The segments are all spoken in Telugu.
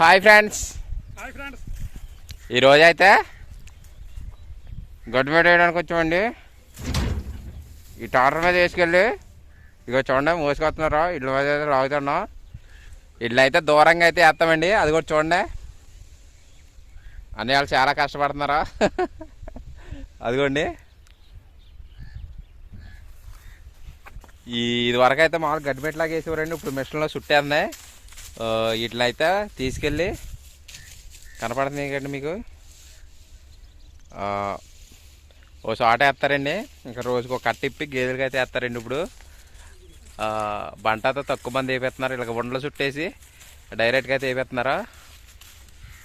Hi friends. Hi friends. ఈరోజు అయితే గడ్డి మీద వేయడానికి వచ్చామండి. ఈ టాటర్ మీద వేసుకెళ్ళి ఇగో చూడండి మోసుకొస్తున్నారు? ఇళ్ళ మీద అయితే లాగుతున్నాం. ఇల్లు అయితే దూరంగా అయితే వేస్తామండి. అది కూడా చూడండి. అన్ని వాళ్ళు చాలా కష్టపడుతున్నారా? అదిగోండి. ఈ ఇది వరకు అయితే మామూలు గడ్డిపెట్టలాగా వేసేవారండి. ఇప్పుడు మిషన్లో చుట్టేస్తున్నాయి. ఇట్లా అయితే తీసుకెళ్ళి కనపడుతుంది కదండి మీకు. ఓ చోట వేస్తారండి. ఇంకా రోజుకు ఒక కట్ట ఇప్పి గేదెలకి అయితే వేస్తారండి ఇప్పుడు. బంటతో తక్కువ మంది వేపేస్తున్నారు. ఇలా ఉండలు చుట్టేసి డైరెక్ట్గా అయితే వేపేస్తున్నారు?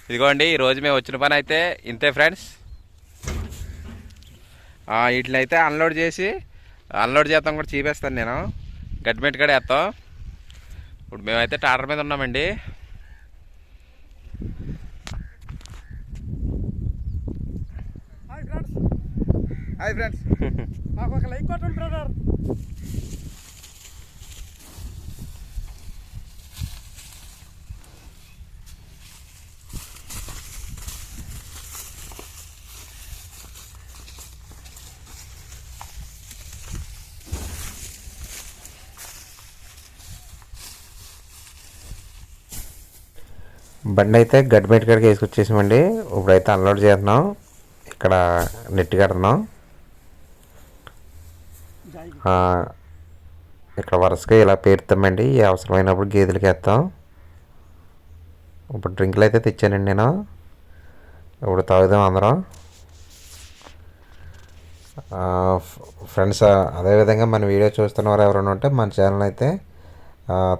ఇదిగోండి ఈరోజు మేము వచ్చిన పని అయితే ఇంతే ఫ్రెండ్స్. వీటిని అయితే అన్లోడ్ చేసి అన్లోడ్ చేస్తాం కూడా చూపిస్తాను నేను. గడ్డిమెట్ కూడా వేస్తాం. ఇప్పుడు మేమైతే టాటర్ మీద ఉన్నామండి. హాయ్ ఫ్రెండ్స్ హాయ్ ఫ్రెండ్స్ మాకు ఒక లైక్ కొట్టండి బ్రదర్. బండి అయితే గడ్డిమెట్ కాడికి వేసుకొచ్చేసామండి. ఇప్పుడైతే అన్లోడ్ చేస్తున్నాం. ఇక్కడ నెట్ కడుతున్నాం. ఇక్కడ వరుసగా ఇలా పేరుతామండి. ఈ అవసరమైనప్పుడు గేదెలకి వేస్తాం. ఇప్పుడు డ్రింకులు అయితే తెచ్చానండి నేను. ఇప్పుడు తాగుదాం అందరం. ఫ్రెండ్స్ అదేవిధంగా మన వీడియో చూస్తున్నవారు ఎవరైనా ఉంటే మన ఛానల్ అయితే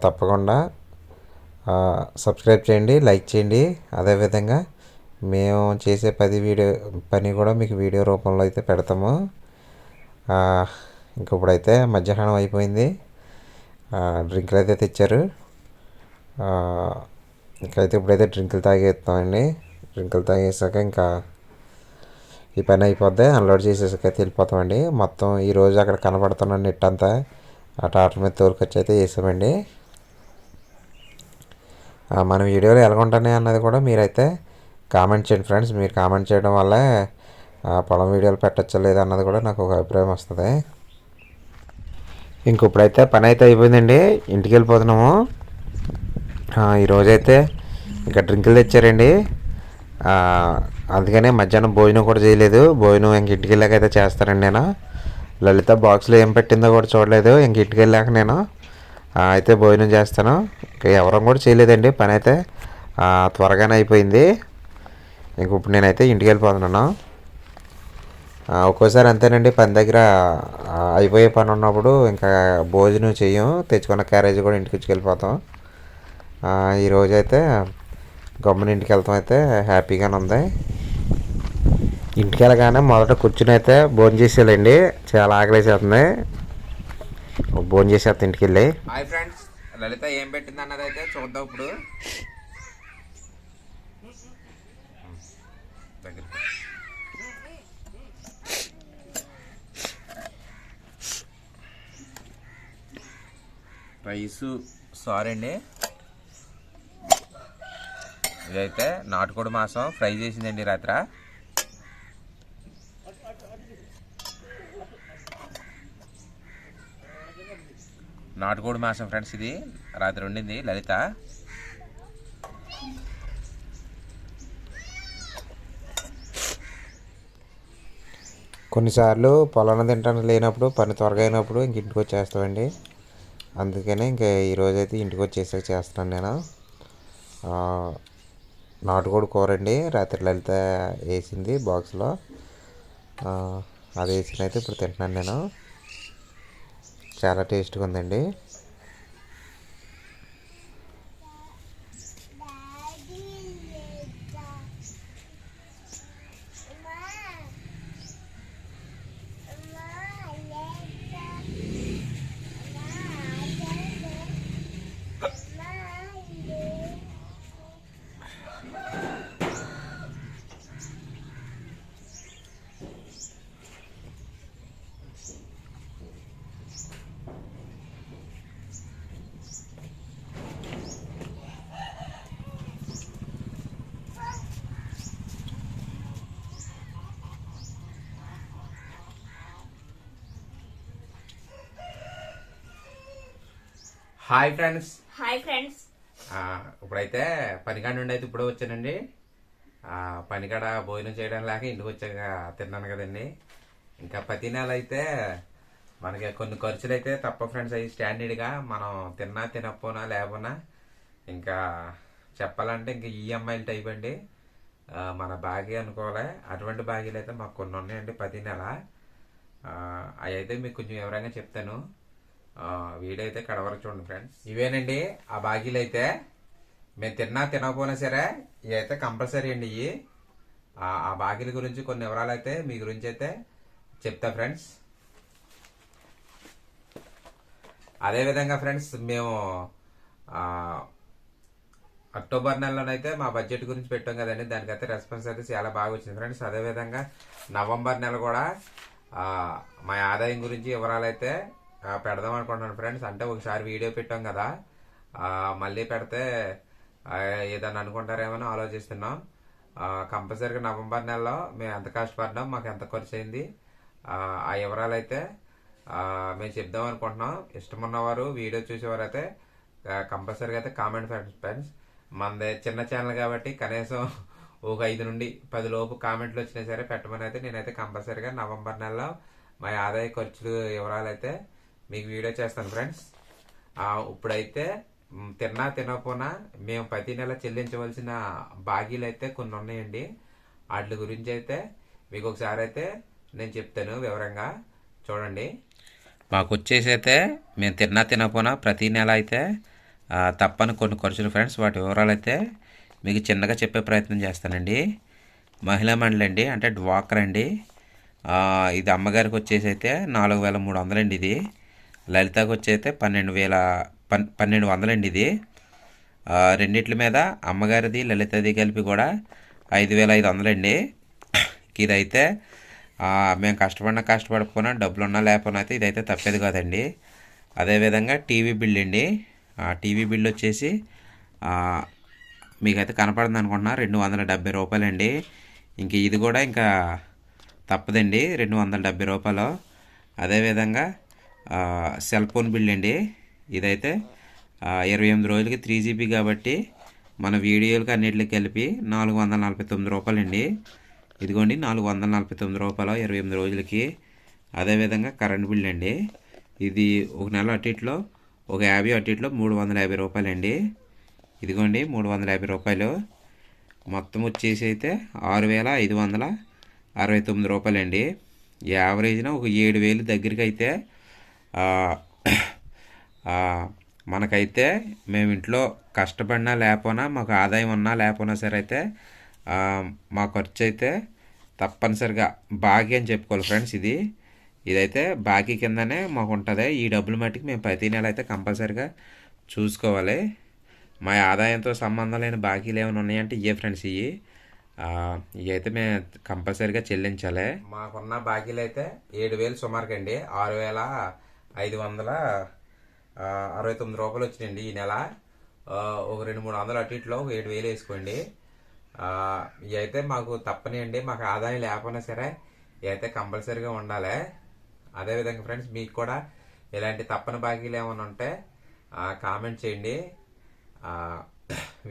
తప్పకుండా సబ్స్క్రైబ్ చేయండి లైక్ చేయండి. అదేవిధంగా మేము చేసే పది వీడియో పని కూడా మీకు వీడియో రూపంలో అయితే పెడతాము. ఇంకప్పుడైతే ఇంక ఇప్పుడైతే మధ్యాహ్నం అయిపోయింది. డ్రింకులు అయితే తెచ్చారు. ఇంకైతే ఇప్పుడైతే డ్రింకులు తాగేస్తామండి. డ్రింకులు తాగేసాక ఇంకా ఈ పని అయిపోద్ది. అన్లోడ్ చేసేసాక అయితే వెళ్ళిపోతామండి. మొత్తం ఈరోజు అక్కడ కనబడుతున్న నెట్ అంతా ఆ టాటర్ మీద తోలుకొచ్చి అయితే వేసామండి. మన వీడియోలు ఎలా అన్నది కూడా మీరైతే కామెంట్ చేయండి ఫ్రెండ్స్. మీరు కామెంట్ చేయడం వల్లే పొలం వీడియోలు పెట్టచ్చా లేదా అన్నది కూడా నాకు ఒక అభిప్రాయం వస్తుంది. ఇంక ఇప్పుడైతే పని అయితే అయిపోయిందండి. ఇంటికి వెళ్ళిపోతున్నాము. ఈరోజైతే ఇంకా డ్రింకులు తెచ్చారండి. అందుకనే మధ్యాహ్నం భోజనం కూడా చేయలేదు. భోజనం ఇంక ఇంటికి వెళ్ళాక అయితే చేస్తానండి నేను. లలిత బాక్స్లో ఏం పెట్టిందో కూడా చూడలేదు. ఇంక ఇంటికి వెళ్ళాక నేను అయితే భోజనం చేస్తాను. ఇంకా ఎవరం కూడా చేయలేదండి పని అయితే త్వరగానే అయిపోయింది. ఇంక ఇప్పుడు నేనైతే ఇంటికి వెళ్ళిపోతున్నాను. ఒక్కోసారి అంతేనండి పని దగ్గర అయిపోయే పని ఉన్నప్పుడు ఇంకా భోజనం చేయం తెచ్చుకున్న క్యారేజ్ కూడా ఇంటికి వెళ్ళిపోతాం. ఈరోజు అయితే గమ్మున ఇంటికి వెళ్తాం అయితే హ్యాపీగానే ఉంది. ఇంటికి వెళ్ళగానే మొదట కూర్చుని అయితే భోజనం చేసేయాలండి. చాలా ఆకలి ఆకలేసేస్తుంది. భోజనం చేసేస్తా ఇంటికి వెళ్ళి. హాయ్ ఫ్రెండ్స్ లలిత ఏం పెట్టింది అన్నది అయితే చూద్దాం ఇప్పుడు. దగ్గరికి. రైసు సారీ అండి ఇదైతే నాటుకోడి మాసం ఫ్రై చేసిందండి రాత్ర. నాటుకోడి మాసం ఫ్రెండ్స్ ఇది. రాత్రి వండింది. లలిత. కొన్నిసార్లు పొలాన్ని తింటానికి లేనప్పుడు పని త్వరగా అయినప్పుడు ఇంక ఇంటికి వచ్చేస్తామండి. అందుకనే ఇంకా ఈరోజు అయితే ఇంటికి వచ్చేసాక చేస్తున్నాను నేను. నాటుకోడి కూర అండి. రాత్రి లలిత వేసింది బాక్స్లో అది వేసిన అయితే ఇప్పుడు తింటున్నాను నేను. చాలా టేస్ట్గా ఉందండి. Hi friends. Hi friends. ఇప్పుడైతే పనికాడ నుండి అయితే ఇప్పుడే వచ్చానండి. ఆ, పనికాడ భోజనం చేయడం లేక ఇంటికి వచ్చాక తిన్నాను కదండి. ఇంకా ప్రతి నెల అయితే మనకి కొన్ని ఖర్చులు అయితే తప్ప ఫ్రెండ్స్ అవి స్టాండర్డ్గా మనం తిన్నా తినకపోనా లేకపోనా ఇంకా చెప్పాలంటే ఇంకా ఈఎంఐలు టైప్ అండి. మన బాగి అనుకోవాలి. అటువంటి బాగీలు అయితే మాకు కొన్ని ఉన్నాయండి ప్రతి నెల. అవి అయితే మీకు కొంచెం వివరంగా చెప్తాను. వీడైతే వీడియో కడవరకు చూడండి ఫ్రెండ్స్ ఇవేనండి ఆ బాగీలు అయితే మేము తిన్నా తినకపోయినా సరే ఇవి అయితే కంపల్సరీ అండి ఇవి ఆ బాగీల గురించి కొన్ని వివరాలు అయితే మీ గురించి అయితే చెప్తా ఫ్రెండ్స్ అదే విధంగా ఫ్రెండ్స్ మేము అక్టోబర్ నెలలోనైతే మా బడ్జెట్ గురించి పెట్టాం కదండి. దానికైతే రెస్పాన్స్ అయితే చాలా బాగా వచ్చింది ఫ్రెండ్స్ అదేవిధంగా నవంబర్ నెల కూడా మా ఆదాయం గురించి వివరాలు అయితే పెడదాం అనుకుంటున్నాను ఫ్రెండ్స్. అంటే ఒకసారి వీడియో పెట్టాం కదా. మళ్ళీ పెడితే ఏదైనా ఏదన్నా అనుకుంటారేమో అని ఆలోచిస్తున్నాం కంపల్సరీగా నవంబర్ నెలలో మేము ఎంత కష్టపడ్డాం మాకు ఎంత ఖర్చు అయింది ఆ వివరాలు అయితే మేము చెప్దాం అనుకుంటున్నాం. ఇష్టం ఉన్నవారు వీడియో అయితే కంపల్సరీగా అయితే కామెంట్ ఫ్రెండ్స్ ఫ్రెండ్స్. మనది చిన్న ఛానల్ కాబట్టి కనీసం ఒక ఐదు నుండి పది లోపు కామెంట్లు వచ్చినా సరే పెట్టమని అయితే నేనైతే కంపల్సరీగా నవంబర్ నెలలో మా ఆదాయ ఖర్చులు వివరాలు అయితే మీకు వీడియో చేస్తాను ఫ్రెండ్స్ ఇప్పుడైతే తిన్నా తినకపోనా మేము ప్రతి నెల చెల్లించవలసిన బాగీలు అయితే కొన్ని ఉన్నాయండి. వాటి గురించి అయితే మీకు ఒకసారి అయితే నేను చెప్తాను వివరంగా. చూడండి. మాకు వచ్చేసి అయితే మేము తిన్నా తినకపోనా ప్రతి నెల అయితే తప్పని కొన్ని ఖర్చులు ఫ్రెండ్స్ వాటి వివరాలు అయితే మీకు చిన్నగా చెప్పే ప్రయత్నం చేస్తానండి. మహిళా మండలి అండి అంటే డ్వాక్రా అండి. ఇది అమ్మగారికి వచ్చేసి అయితే నాలుగు వేల మూడు వందలండి ఇది. లలితకు వచ్చి అయితే పన్నెండు వేల పన్ పన్నెండు వందలండి ఇది. రెండిట్ల మీద అమ్మగారిది లలితది కలిపి కూడా ఐదు వేల ఐదు వందలండి. ఇదైతే మేము కష్టపడినా కష్టపడకపోయినా డబ్బులు ఉన్నా లేకపోయినా అయితే ఇదైతే తప్పేది కాదండి. అదేవిధంగా టీవీ బిల్ అండి. ఆ టీవీ బిల్ వచ్చేసి మీకైతే కనపడింది అనుకుంటున్నా రెండు వందల డెబ్బై రూపాయలండి. ఇంక ఇది కూడా ఇంకా తప్పదండి రెండు వందల డెబ్బై రూపాయలు. అదేవిధంగా సెల్ ఫోన్ బిల్ అండి. ఇదైతే ఇరవై ఎనిమిది రోజులకి త్రీ జీబీ కాబట్టి మన వీడియోలకి అన్నిటికి కలిపి నాలుగు వందల నలభై తొమ్మిది రూపాయలండి. ఇదిగోండి నాలుగు వందల నలభై తొమ్మిది రూపాయలు ఇరవై ఎనిమిది రోజులకి. అదేవిధంగా కరెంట్ బిల్ అండి. ఇది ఒక నెల అటు ఇట్లో ఒక యాభై అటు మూడు వందల యాభై రూపాయలండి. ఇదిగోండి మూడు వందల యాభై రూపాయలు. మొత్తం వచ్చేసి అయితే ఆరు వేల ఐదు వందల అరవై తొమ్మిది రూపాయలండి. యావరేజ్న ఒక ఏడు వేలు దగ్గరికి అయితే మనకైతే మేము ఇంట్లో కష్టపడినా లేకపోయినా మాకు ఆదాయం ఉన్నా లేకపోయినా సరే అయితే మా ఖర్చు అయితే తప్పనిసరిగా బాకీ అని చెప్పుకోవాలి ఫ్రెండ్స్ ఇది. ఇదైతే బాకీ కిందనే మాకు ఉంటుంది ఈ డబ్బులు మట్టికి మేము ప్రతి నెల అయితే కంపల్సరిగా చూసుకోవాలి. మా ఆదాయంతో సంబంధం లేని బాకీలు ఏమైనా ఉన్నాయంటే ఇవే ఫ్రెండ్స్ ఇవి ఇవైతే మేము కంపల్సరీగా చెల్లించాలి. మాకున్న బాకీలు అయితే ఏడు వేలు సుమారుకండి. ఆరు వేల ఐదు వందల అరవై తొమ్మిది రూపాయలు వచ్చినాయండి ఈ నెల. ఒక రెండు మూడు వందలు అటు ఇట్లో ఒక ఏడు వేలు వేసుకోండి. ఇవైతే మాకు అయితే మాకు తప్పనియండి మాకు ఆదాయం లేకపోయినా సరే ఇవైతే కంపల్సరీగా ఉండాలి. అదేవిధంగా ఫ్రెండ్స్ మీకు కూడా ఇలాంటి తప్పని బాకీలు ఏమైనా ఉంటే కామెంట్ చేయండి.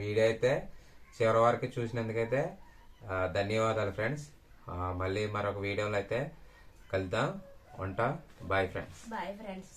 వీడియో అయితే చివరి వరకు చూసినందుకైతే ధన్యవాదాలు ఫ్రెండ్స్. మళ్ళీ మరొక వీడియోలో అయితే కలుద్దాం. ఉంటా. Bye friends bye friends